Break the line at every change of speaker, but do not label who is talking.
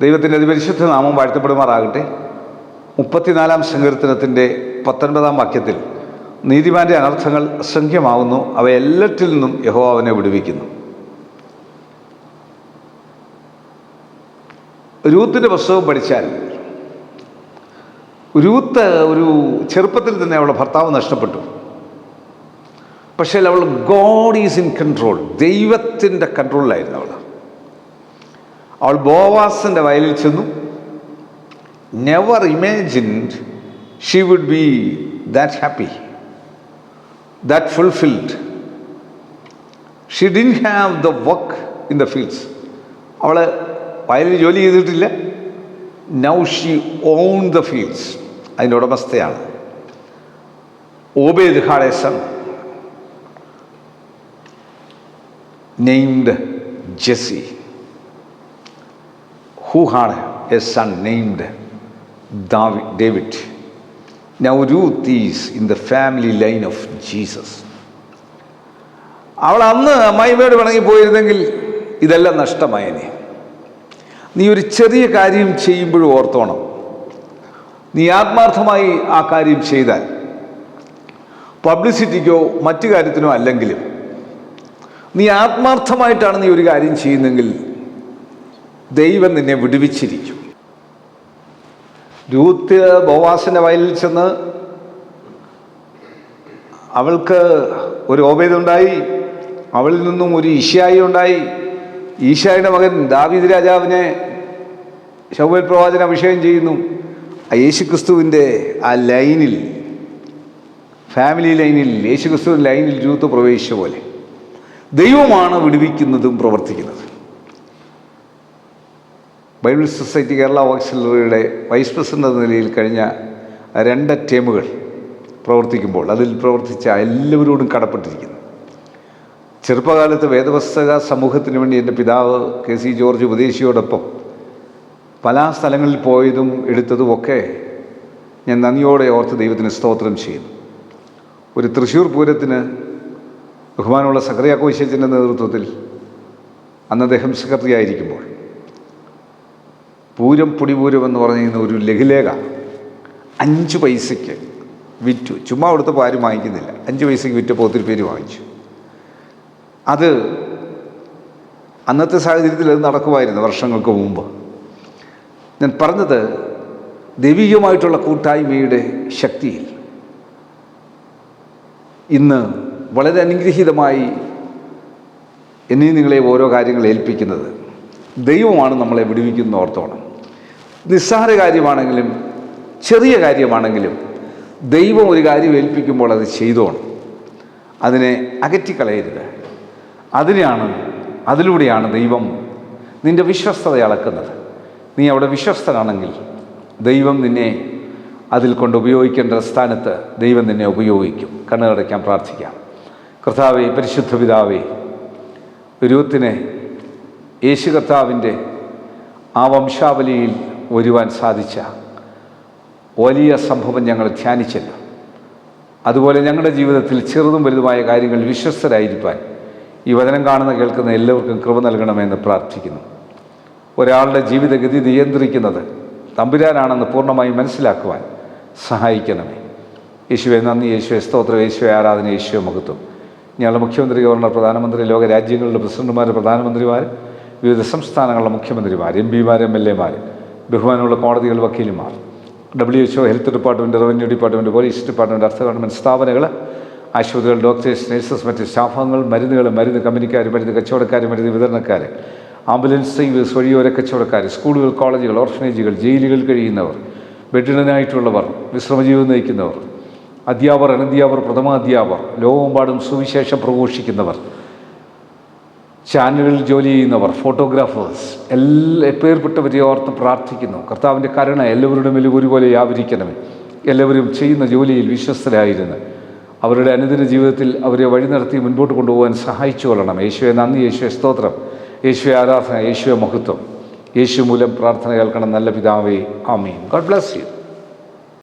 ദൈവത്തിന്റെ അതിപരിശുദ്ധ നാമം വാഴ്ത്തപ്പെടുമാറാകട്ടെ. മുപ്പത്തിനാലാം സങ്കീർത്തനത്തിന്റെ പത്തൊൻപതാം വാക്യത്തിൽ നീതിമാന്റെ അനർത്ഥങ്ങൾ അസംഖ്യമാവുന്നു അവയെല്ലാറ്റിൽ നിന്നും യഹോ അവനെ വിടുവിക്കുന്നു. രൂത്തിന്റെ പുസ്തകം പഠിച്ചാൽ രൂത്ത് ഒരു ചെറുപ്പത്തിൽ തന്നെ അവളുടെ ഭർത്താവ് നഷ്ടപ്പെട്ടു. പക്ഷേ അവൾ ഗോഡ് ഈസ് ഇൻ കൺട്രോൾ ദൈവത്തിന്റെ കൺട്രോളിലായിരുന്നു അവൾ. അവൾ ബോവാസിന്റെ വയലിൽ ചെന്നു. Never imagined she would be that happy that fulfilled she didn't have the work in the fields അവൾ വയലിൽ ജോലി ചെയ്തിട്ടില്ല. Now she own the fields അതിന്റെ ഉടമസ്ഥയാണ്. Obed had a son named Jesse who had a son named David. Now Ruth is in the family line of Jesus. അവൾ അന്ന് അമ്മായിമ്മയോട് പോയിരുന്നെങ്കിൽ ഇതെല്ലാം നഷ്ടമായനെ നീ ഒരു ചെറിയ കാര്യം ചെയ്യുമ്പോഴും ഓർത്തോണം നീ ആത്മാർത്ഥമായി ആ കാര്യം ചെയ്താൽ പബ്ലിസിറ്റിക്കോ മറ്റു കാര്യത്തിനോ അല്ലെങ്കിലും നീ ആത്മാർത്ഥമായിട്ടാണ് നീ ഒരു കാര്യം ചെയ്യുന്നതെങ്കിൽ ദൈവം നിന്നെ വിടുവിച്ചിരിക്കും. രൂത്ത് ബോവാസിന്റെ വയലിൽ ചെന്ന് അവൾക്ക് ഒരു ഓബേദുണ്ടായി. അവളിൽ നിന്നും ഒരു ഈശായി ഉണ്ടായി ഈശായുടെ മകൻ ദാവീദ് രാജാവിനെ ശൗബൽ പ്രവാചന അഭിഷേകം ചെയ്യുന്നു. യേശുക്രിസ്തുവിന്റെ ആ ലൈനിൽ ഫാമിലി ലൈനിൽ യേശുക്രിസ്തുവിന്റെ ലൈനിൽ രൂത്ത് പ്രവേശിച്ച പോലെ ദൈവമാണ് വിടുവിക്കുന്നതും പ്രവർത്തിക്കുന്നത്. ബൈബിൾ സൊസൈറ്റി കേരള ഓക്സിലറിയുടെ വൈസ് പ്രസിഡന്റ് എന്ന നിലയിൽ കഴിഞ്ഞ രണ്ട് ടീമുകൾ പ്രവർത്തിക്കുമ്പോൾ അതിൽ പ്രവർത്തിച്ച എല്ലാവരോടും കടപ്പെട്ടിരിക്കുന്നു. ചെറുപ്പകാലത്ത് വേദപുസ്തക സമൂഹത്തിന് വേണ്ടി എന്റെ പിതാവ് കെ സി ജോർജ് ഉപദേശിയോടൊപ്പം പല സ്ഥലങ്ങളിൽ പോയതും എടുത്തതുമൊക്കെ ഞാൻ നന്ദിയോടെ ഓർത്ത് ദൈവത്തിന് സ്തോത്രം ചെയ്യുന്നു. ഒരു തൃശ്ശൂർ പൂരത്തിന് ബഹുമാനമുള്ള കോശത്തിന്റെ നേതൃത്വത്തിൽ അന്ന് അദ്ദേഹം സെക്രട്ടറി ആയിരിക്കുമ്പോൾ പൂരം പുടിപൂരം എന്ന് പറയുന്ന ഒരു ലഘുലേഖ അഞ്ച് പൈസയ്ക്ക് വിറ്റു. ചുമ്മാ കൊടുത്തപ്പോൾ ആരും വാങ്ങിക്കുന്നില്ല. അഞ്ച് പൈസയ്ക്ക് വിറ്റപ്പോൾ ഒത്തിരി പേര് വാങ്ങിച്ചു. അത് അന്നത്തെ സാഹചര്യത്തിൽ അത് നടക്കുമായിരുന്നു വർഷങ്ങൾക്ക് മുമ്പ്. ഞാൻ പറഞ്ഞത് ദൈവികമായിട്ടുള്ള കൂട്ടായ്മയുടെ ശക്തിയിൽ. ഇന്ന് വളരെ അനുഗ്രഹീതമായി എന്നെ നിങ്ങളെ ഓരോ കാര്യങ്ങൾ ഏൽപ്പിക്കുന്നത്. ദൈവമാണ് നമ്മളെ വിടുവിക്കുന്ന ഓർത്തോണം. നിസ്സാര കാര്യമാണെങ്കിലും ചെറിയ കാര്യമാണെങ്കിലും ദൈവം ഒരു കാര്യം ഏൽപ്പിക്കുമ്പോൾ അത് ചെയ്തോണം. അതിനെ അകറ്റിക്കളയരുത്. അതിനെയാണ് അതിലൂടെയാണ് ദൈവം നിന്റെ വിശ്വസ്തത അളക്കുന്നത്. നീ അവിടെ വിശ്വസ്തനാണെങ്കിൽ ദൈവം നിന്നെ അതിൽ കൊണ്ട് ഉപയോഗിക്കേണ്ട സ്ഥാനത്ത് ദൈവം നിന്നെ ഉപയോഗിക്കും. കണ്ണുകടയ്ക്കാൻ പ്രാർത്ഥിക്കാം. കർത്താവേ പരിശുദ്ധ പിതാവേ രൂത്തിനെ യേശു കർത്താവിന്റെ ആ വംശാവലിയിൽ വരുവാൻ സാധിച്ച വലിയ സംഭവം ഞങ്ങൾ ധ്യാനിച്ചല്ലോ. അതുപോലെ ഞങ്ങളുടെ ജീവിതത്തിൽ ചെറുതും വലുതുമായ കാര്യങ്ങൾ വിശ്വസ്തരായിരിക്കാൻ ഈ വചനം കാണുന്ന കേൾക്കുന്ന എല്ലാവർക്കും കൃപ നൽകണമെന്ന് പ്രാർത്ഥിക്കുന്നു. ഒരാളുടെ ജീവിതഗതി നിയന്ത്രിക്കുന്നത് തമ്പുരാനാണെന്ന് പൂർണമായും മനസ്സിലാക്കുവാൻ സഹായിക്കണമേ. യേശുവെ നന്ദി യേശുവെ സ്തോത്രം യേശുവെ ആരാധന യേശുവെ മഹത്വം. ഞങ്ങളുടെ മുഖ്യമന്ത്രി ഗവർണർ പ്രധാനമന്ത്രി ലോകരാജ്യങ്ങളുടെ പ്രസിഡന്റുമാർ പ്രധാനമന്ത്രിമാർ വിവിധ സംസ്ഥാനങ്ങളിലെ മുഖ്യമന്ത്രിമാർ എം പിമാർ എം എൽ എമാർ ബഹുമാനമുള്ള കോടതികൾ വക്കീലുമാർ W H O health department revenue department police department അർത്ഥ ഗവൺമെന്റ് സ്ഥാപനങ്ങൾ ആശുപത്രികൾ ഡോക്ടേഴ്സ് നഴ്സസ് മറ്റ് സ്റ്റാഫംഗങ്ങൾ മരുന്നുകൾ മരുന്ന് കമ്പനിക്കാർ മരുന്ന് കച്ചവടക്കാർ മരുന്ന് വിതരണക്കാർ ആംബുലൻസ് സർവീസ് വഴിയോര കച്ചവടക്കാർ സ്കൂളുകൾ കോളേജുകൾ ഓർഫനേജുകൾ ജയിലുകൾ കഴിയുന്നവർ ബെഡിടനായിട്ടുള്ളവർ വിശ്രമജീവിതം നയിക്കുന്നവർ അധ്യാപകർ അനധ്യാപകർ പ്രഥമാധ്യാപകർ ലോകമെമ്പാടും സുവിശേഷം പ്രഘോഷിക്കുന്നവർ ചാനലുകളിൽ ജോലി ചെയ്യുന്നവർ ഫോട്ടോഗ്രാഫേഴ്സ് എല്ലാ പേർപ്പെട്ടവരെ ഓർത്ത് പ്രാർത്ഥിക്കുന്നു. കർത്താവിന്റെ കരുണ എല്ലാവരുടെ മേലും ഒരുപോലെ വ്യാപരിക്കണമേ. എല്ലാവരും ചെയ്യുന്ന ജോലിയിൽ വിശ്വസ്തരായിരുന്നു. അവരുടെ അനുദിന ജീവിതത്തിൽ അവരെ വഴി നടത്തി മുൻപോട്ട് കൊണ്ടുപോകാൻ സഹായിച്ചു കൊള്ളണം. യേശുവെ നന്ദി. യേശുവെ സ്തോത്രം. യേശുവെ ആരാധന. യേശുവെ മഹത്വം. യേശു മൂലം പ്രാർത്ഥന കേൾക്കണം. നല്ല പിതാവേ. ആമീൻ. God bless you